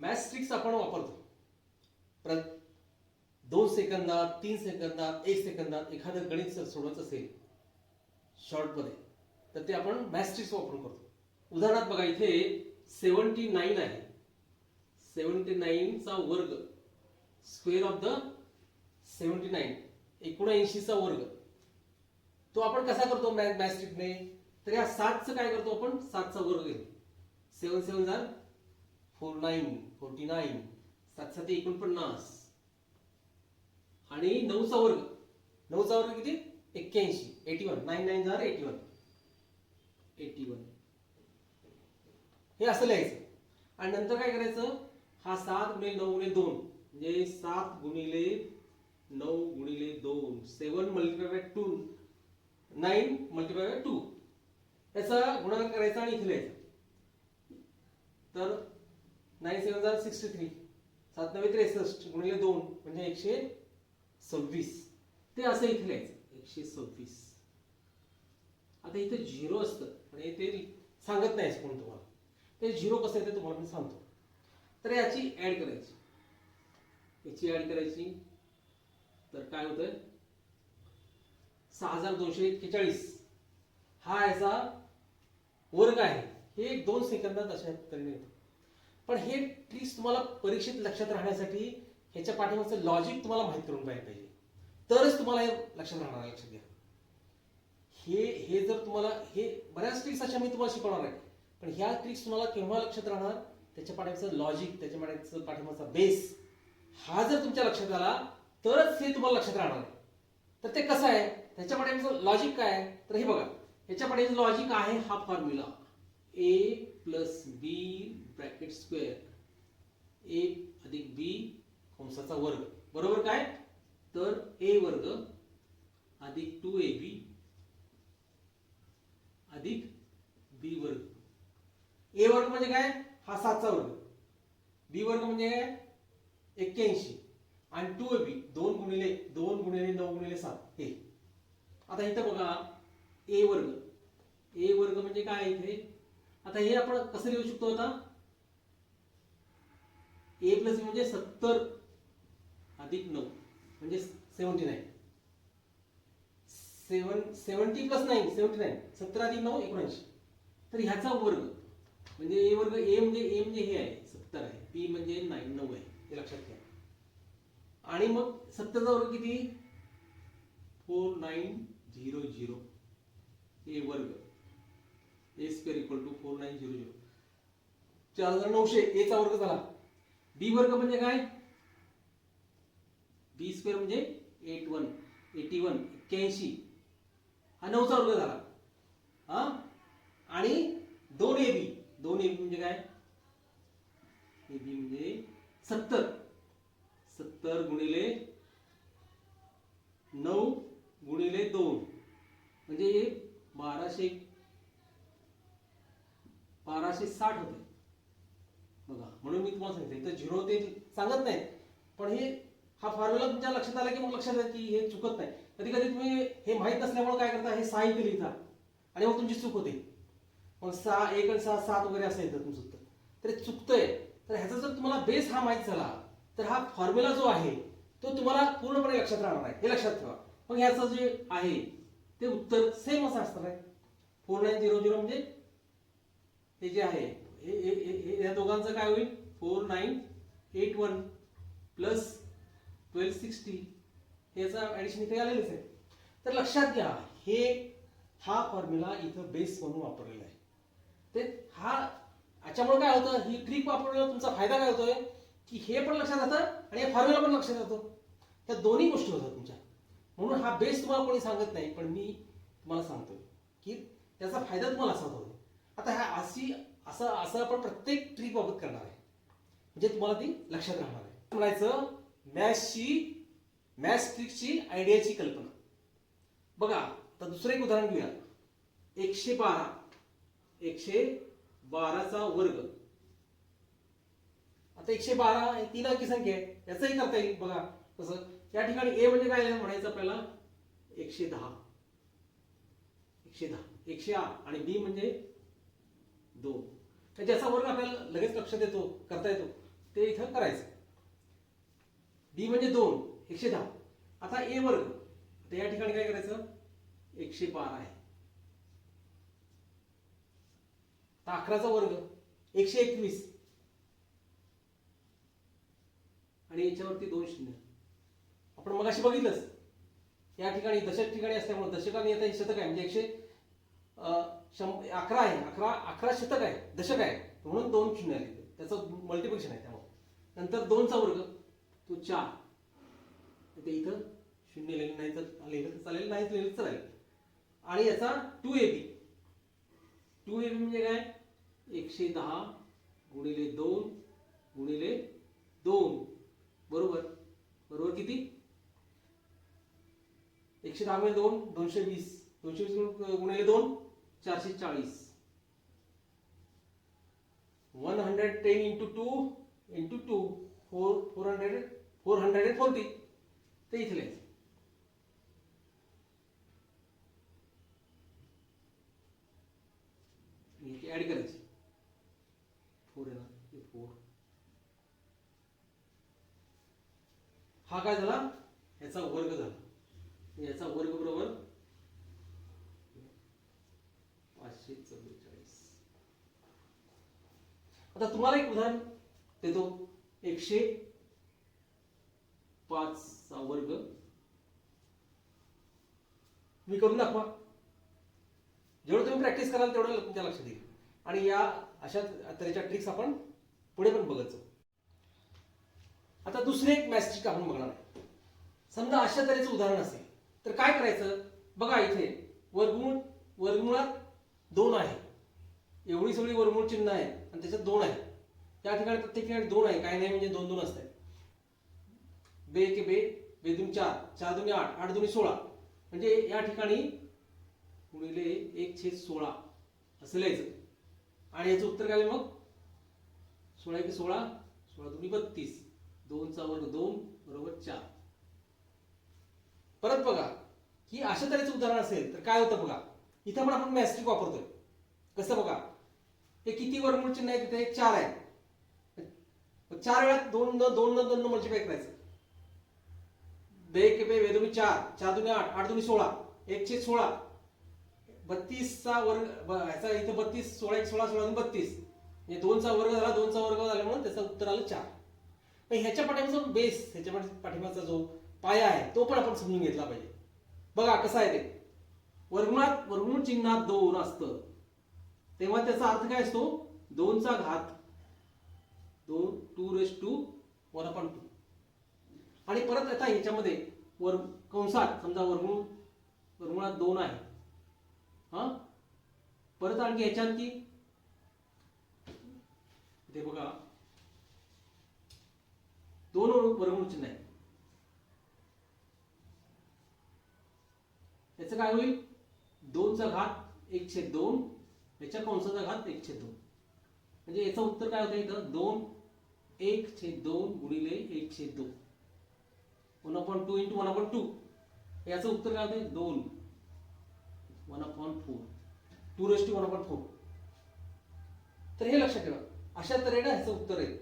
Maths आपण वापरतो. प्र दोन सेकंदात तीन सेकंदात एक सेकंदात एखादं गणित जर सोडवायचं असेल शॉर्टमध्ये तर ते आपण मॅथ्स वापरून करतो. उदाहरणार्थ बघा इथे सेवन्टी नाईन आहे. सेवन्टी नाईनचा वर्ग square of the seventy nine एकोणऐंशीचा वर्ग. तो आपण कसा करतो मॅथ मॅथ्स तर या सातचं काय करतो आपण? सातचा वर्ग घेतो. सेवन सेवन झाल फोर नाईन. फोर्टी नाईन सात सात एकोणपन्नास. आणि नऊचा वर्ग. नऊचा वर्ग किती? एक्क्याऐंशी. Eighty one. नाईन नाईन झालं एटी वन. Eighty one. हे असं लिहायचं. आणि नंतर काय करायचं? हा सात गुणिले नऊ गुणिले दोन. म्हणजे सात गुणिले नऊ गुणिले दोन. Seven multiply by two. Nine multiply by two. याचा गुणाकार करायचा आणि इथे लिहायचा. तर नाईन सेवन झाला सिक्स्टी थ्री. सात नव्हे त्रेसष्ट गुणिले दोन म्हणजे एकशे सव्वीस. ते असं इथे लिहायचं एकशे सव्वीस. आता इथे झिरो असतं. म्हणजे ते सांगत नाही कोण तुम्हाला. ते झिरो कसं आहे ते तुम्हाला मी सांगतो. तर याची ऍड करायची. याची ऍड करायची. तर काय होतंय सहा हजार दोनशे एक्केचाळीस. हा याचा वर्ग आहे. हे एक दोन सेकंदात अशा तऱ्हेने येतं पण हे ट्रिक्स तुम्हाला परीक्षेत लक्षात राहण्यासाठी ह्याच्या पाठीमागचं लॉजिक तुम्हाला माहीत करून पाहिजे पाहिजे. तरच तुम्हाला हे लक्षात राहणार लक्षात घ्या. हे हे जर तुम्हाला हे बऱ्याच ट्रिक्स अशा मी तुम्हाला शिकवणार आहे. पण ह्या ट्रिक्स तुम्हाला केव्हा लक्षात राहणार? त्याच्या पाठीमागचं लॉजिक त्याच्या पाठीमागचं पाठीमागचा बेस हा जर तुमच्या लक्षात आला तरच हे तुम्हाला लक्षात राहणार आहे. तर ते कसं आहे? त्याच्या पाठीमागचं लॉजिक काय आहे? तर हे बघा. ह्याच्या पाठीमागचं लॉजिक आहे हा formula A plus B bracket square. A अधिक बी कंसाचा वर्ग. बरोबर काय? तर ए वर्ग अधिक टू ए बी अधिक बी वर्ग. ए वर्ग म्हणजे काय? हा सातचा वर्ग. बी वर्ग म्हणजे काय? एक्क्याऐंशी. आणि टू ए बी दोन गुणिले दोन गुणिले नऊ गुणिले सात. हे. आता इथं बघा ए वर्ग. ए वर्ग म्हणजे काय आहे इथे? आता हे आपण कसं लिहू शकतो आता? ए प्लस बी म्हणजे सत्तर अधिक नऊ म्हणजे seventy nine seven seventy plus nine seventy nine सत्तर अधिक नऊ एकोणऐंशी. तर ह्याचा वर्ग म्हणजे ए वर्ग ए म्हणजे ए म्हणजे हे आहे सत्तर आहे. बी म्हणजे नाईन नऊ आहे. हे लक्षात घ्या. आणि मग सत्तरचा वर्ग किती? Four nine zero zero A वर्ग. A square equal to four nine zero zero चार हजार नऊशे. एचा वर्ग झाला. बी वर्ग म्हणजे काय? बी स्क्वेअर म्हणजे एट वन एटी वन एक्क्याऐंशी. हा नऊचा वर्ग झाला. हा? आणि दोन ए बी. दोन ए बी म्हणजे काय? ए बी म्हणजे सत्तर. सत्तर गुणिले नऊ गुणिले दोन. म्हणजे बाराशे बाराशे साठ होते. बघा म्हणून मी तुम्हाला सांगितलं इथं झिरो ते सांगत नाही पण हे हा फॉर्म्युला तुमच्या लक्षात आला की मग लक्षात येईल की हे चुकत नाही. कधी कधी तुम्ही हे माहीत नसल्यामुळे काय करता हे सहा इथे. लिहिता आणि मग तुमची चूक होते. मग सहा एक आणि सहा सात वगैरे असं येतं तुमचं उत्तर. तर चुकतंय. तर ह्याचा जर तुम्हाला बेस हा माहीत झाला तर हा फॉर्म्युला जो आहे तो तुम्हाला पूर्णपणे लक्षात राहणार आहे हे लक्षात ठेवा. मग ह्याचं जे आहे ते उत्तर सेम असं असणार आहे. फोर नाईन झिरो झिरो म्हणजे हे जे आहे या दोघांचं काय होईल? Four nine eight one plus twelve sixty याचा ॲडिशन इथे आलेलंच आहे. तर लक्षात घ्या हे हा फॉर्म्युला इथं बेस म्हणून वापरलेला आहे. ते हा याच्यामुळे काय होतं? ही ट्रिक वापरल्यावर तुमचा फायदा काय होतोय? की हे पण लक्षात राहतं आणि हे फॉर्म्युला पण लक्षात राहतो. त्या दोन्ही गोष्टी होतात तुमच्या. म्हणून हा बेस तुम्हाला कोणी सांगत नाही पण मी तुम्हाला सांगतोय की त्याचा फायदा तुम्हाला असा होतो आता ह्या अशी असं असं आपण प्रत्येक ट्रिक बाबत करणार आहे. म्हणजे तुम्हाला ती लक्षात राहणार आहे. म्हणायचं? मॅथ्सची मॅथ्स ट्रिकची आयडियाची कल्पना. बघा आता दुसरं एक उदाहरण घेऊया. एकशे बारा. एकशे बाराचा वर्ग. आता एकशे बारा तीन अंकी संख्या आहे. याचंही करता येईल. बघा कसं या ठिकाणी ए म्हणजे काय म्हणायचं आपल्याला एकशे दहा. एकशे दहा. एकशे आठ. आणि बी म्हणजे दोन. तर ज्याचा वर्ग आपल्याला लगेच लक्षात येतो करता येतो ते इथं करायचं. डी म्हणजे दोन एकशे दहा. आता ए वर्ग. आता या ठिकाणी काय करायचं? एकशे बारा आहे. आता अकराचा वर्ग एकशे एकवीस. आणि याच्यावरती दोन शून्य. आपण मगाशी बघितलंच. या ठिकाणी दशक ठिकाणी असल्यामुळे दशकाने येता शतक आहे. म्हणजे एकशे अं, अकरा आहे अकरा अकरा शतक आहे दशक आहे. म्हणून दोन शून्य आले. त्याचं मल्टिप्लिकेशन आहे त्यामुळे. नंतर दोनचा वर्ग तो चार. ते इथं शून्य लिहिलं नाही तर लिहिलं तर चालेल नाही लिहिलं तर चालेल. आणि याचा to A B to A B म्हणजे काय? एकशे दहा गुणिले दोन गुणिले दोन. बरोबर? बरोबर किती? एकशे दहा गुणिले दोन दोनशे वीस. दोनशे वीस गुणिले दोन. चारशे चाळीस. One hundred ten into two into two four four hundred four hundred and forty ते इथले ऍड करायचे. फोर आहे फोर हा काय झाला? याचा वर्ग झाला. याचा वर्ग बरोबर आता तुम्हाला एक उदाहरण देतो. एकशे पाच चा वर्ग. मी करून दाखवा. जेवढं तुम्ही प्रॅक्टिस कराल तेवढं तुमच्या लक्षात येईल. आणि या अशा तऱ्हेच्या ट्रिक्स आपण पुढे पण बघत जाऊ. आता दुसरे एक मॅथ्स आपण बघणार आहे. समजा अशा तऱ्हेचं उदाहरण असेल तर काय करायचं? बघा इथे वर्गमूळ वर्गमुळात दोन आहे. एवढी सगळी वरमूळ चिन्ह आहे आणि त्याच्यात दोन आहे त्या ठिकाणी प्रत्येक ठिकाणी दोन आहे काय नाही म्हणजे दोन दोन असतात. बे के बे बे दोन चार चार दोन्ही आठ आठ दोन्ही सोळा. म्हणजे या ठिकाणी गुणिले एक छेद सोळा. असं लिहायचं. आणि याचं उत्तर काय मग? सोळा एक सोळा सोळा दोन्ही बत्तीस. दोनचा वर्ग दोन बरोबर चार. परत बघा की अशा तऱ्हेचं उदाहरण असेल तर काय होतं बघा? इथं पण आपण मॅस्ट्रिक वापरतोय. कसं बघा? हे किती वर्गमूळ चिन्ह आहे तिथे? चार आहे चार वेळा दोन न दोन न दोन मल्टिप्लाय करायचं बे के बे वेदुनी चार चार दुनी आठ आठ दुनी सोळा एकशे सोळा. बत्तीसचा वर्ग याचा ह्याचा इथं बत्तीस सोळा एक सोळा सोळा बत्तीस. म्हणजे दोनचा वर्ग झाला दोनचा वर्ग झाला म्हणून त्याचं उत्तर आलं चार. ह्याच्या पाठीमाचा बेस ह्याच्या पाठी- पाठीमागचा जो पाया आहे तो पण आपण समजून घेतला पाहिजे. बघा कसं आहे ते. वर्गुणात वर्गुण चिन्हात दोन असतं. तेव्हा त्याचा अर्थ काय असतो? दोनचा घात. दोन two raise two one upon two आणि परत आता ह्याच्यामध्ये वर कंसात समजा वर्गुळ वर्गमुळात दोन आहे. हा? परत आणखी ह्याच्यात की ते बघा. दोन वर्गमूळ चिन्ह आहे. याचं काय होईल? दोनचा घात एकशे दोन याच्या कंसाचा घात एक छेद दोन. म्हणजे याचं उत्तर काय होतं इथं? दोन एक छेद दोन गुणिले एक छेद दोन. One upon two into one upon two. याचं उत्तर काय होतं? दोन. One upon four. Two raise two one upon four. तर हे लक्षात ठेवा. अशा तऱ्हेने ह्याचं उत्तर आहे.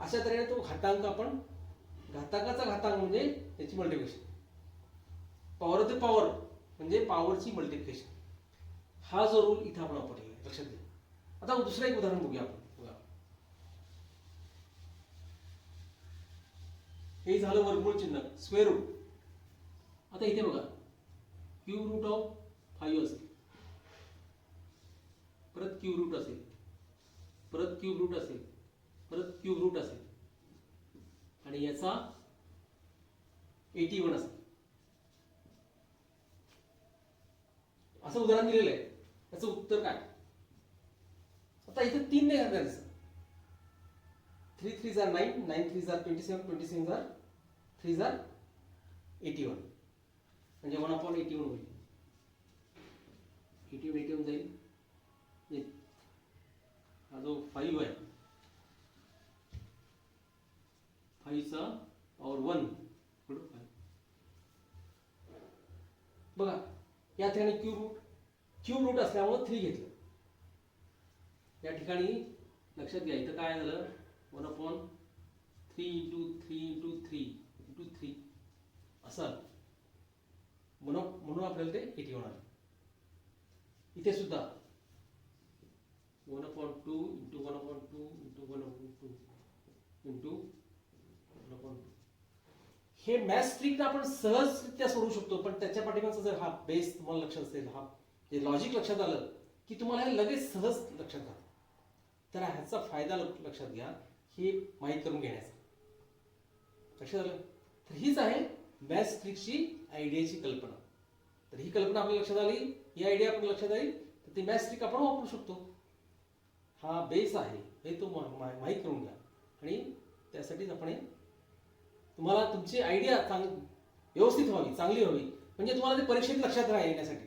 अशा तऱ्हेने तो घातांक आपण घातांकाचा घातांक म्हणजे त्याची मल्टिप्लिकेशन पॉवर ते पॉवर म्हणजे पॉवरची मल्टिप्लिकेशन हा जो रूल इथं आपण वापरला लक्षात घ्या आता दुसरं एक उदाहरण बघूया आपण. बघा. हे झालं वर्गमूळ चिन्ह स्क्वेअर रूट आता इथे बघा. क्यू रूट ऑफ फाईव्ह असेल. परत क्यू रूट असेल. परत क्यूब रूट असेल. परत क्यूब रूट असेल. आणि याचा एटी वन असेल. असं उदाहरण दिलेलं आहे. त्याचं उत्तर काय? आता इथे तीन नाही करायचं थ्री थ्री जार नाईन नाईन थ्री जार ट्वेंटी सेवन ट्वेंटी सेवन जार थ्री जार एटी वन म्हणजे वन अपॉन एटी वन होईल. एटी वन एटी वन जाईल हा जो फाईव्ह आहे. फाईव्हचा और वन बघा या ठिकाणी क्यू रूट क्यू रूट असल्यामुळे थ्री घेतलं. या ठिकाणी लक्षात घ्या इथं काय झालं? One upon three into three into three into three असं म्हणून म्हणून आपल्याला ते एटी होणार इथे सुद्धा. One upon two into one upon two into one upon two into one upon two हे मॅथ्स ट्रिक आपण सहजरित्या सोडू शकतो पण त्याच्या पाठीमागचा जर हा बेस तुम्हाला लक्षात असेल हा जे लॉजिक लक्षात आलं की तुम्हाला हे लगेच सहज लक्षात राहतं तर ह्याचा फायदा लक्षात घ्या हे माहीत करून घेण्याचा. लक्षात आलं? तर हीच आहे मॅथ्स ट्रिकची आयडियाची कल्पना. तर ही कल्पना आपल्या लक्षात आली? ही आयडिया आपल्या लक्षात आली? तर ती मॅथ्स ट्रिक आपण वापरू शकतो. हा बेस आहे. हे तो मा- माहीत करून घ्या. आणि त्यासाठीच आपण हे तुम्हाला तुमची आयडिया चांग व्यवस्थित व्हावी चांगली व्हावी. म्हणजे तुम्हाला ते परीक्षेत लक्षात राहा येण्यासाठी.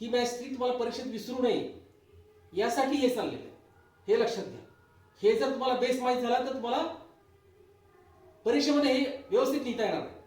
ही मॅथ्स ट्रिक तुम्हाला परीक्षेत विसरू नये. यासाठी हे चाललेलं आहे. हे लक्षात घ्या. हे जर तुम्हाला बेस माहीत झाला तर तुम्हाला परीक्षेमध्ये हे व्यवस्थित लिहिता येणार नाही.